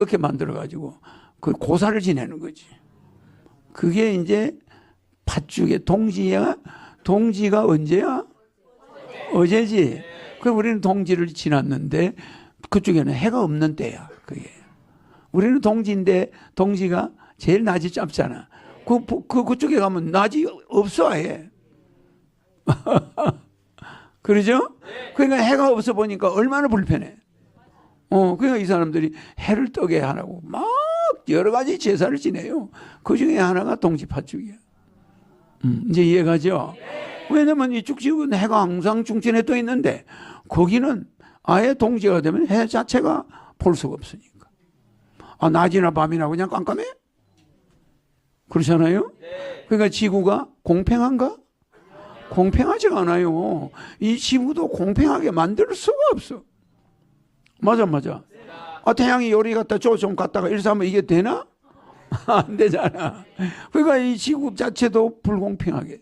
이렇게 만들어가지고 그 고사를 지내는 거지. 그게 이제 팥죽의 동지야, 동지가 언제야? 어제 지. 그 우리는 동지를 지났는데 그쪽에는 해가 없는 때야. 그게. 우리는 동지인데 동지가 제일 낮이 짧잖아. 그, 그, 그쪽에 가면 낮이 없어, 아예. 그러죠? 그러니까 해가 없어 보니까 얼마나 불편해. 어, 그러니까 이 사람들이 해를 뜨게 하라고 막 여러 가지 제사를 지내요. 그 중에 하나가 동지팥죽이야. 음, 이제 이해가죠? 왜냐면 이 쭉지은 해가 항상 중천에 떠 있는데 거기는 아예 동지가 되면 해 자체가 볼 수가 없으니까. 아, 낮이나 밤이나 그냥 깜깜해? 그렇잖아요? 그러니까 지구가 공평한가? 공평하지가 않아요. 이 지구도 공평하게 만들 수가 없어. 맞아, 맞아. 아, 태양이 요리 갔다 저좀 이래서 하면 이게 되나? 안 되잖아. 그러니까 이 지구 자체도 불공평하게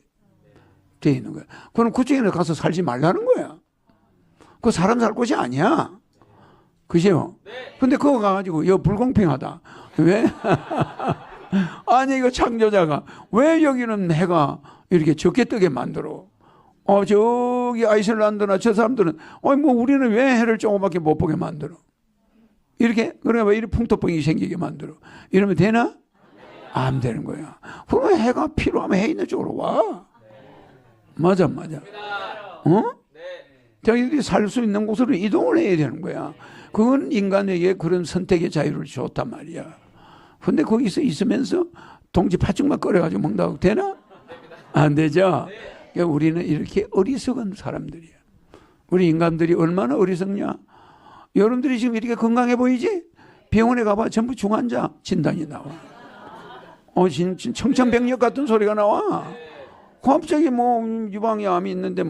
돼 있는 거야. 그럼 그쪽에 가서 살지 말라는 거야. 그 사람 살 곳이 아니야. 그죠? 근데 그거 가가지고, 이거 불공평하다. 왜? 아니, 이거 창조자가 왜 여기는 해가 이렇게 적게 뜨게 만들어? 어, 저 기 아이슬란드나 저 사람들은, 어, 뭐 우리는 왜 해를 조금밖에 못 보게 만들어? 이렇게, 그러면 왜 이렇게 풍토병이 생기게 만들어? 이러면 되나? 안 되는 거야. 그러면 해가 필요하면 해 있는 쪽으로 와. 맞아, 맞아. 어? 자기들이 살 수 있는 곳으로 이동을 해야 되는 거야. 그건 인간에게 그런 선택의 자유를 줬단 말이야. 근데 거기서 있으면서 동지 팥죽만 끓여가지고 먹는다고 되나? 안 되죠? 그러니까 우리는 이렇게 어리석은 사람들이야. 우리 인간들이 얼마나 어리석냐? 여러분들이 지금 이렇게 건강해 보이지? 병원에 가봐. 전부 중환자 진단이 나와. 어, 진, 진, 청천벽력 같은 소리가 나와. 갑자기 뭐 유방암이 있는데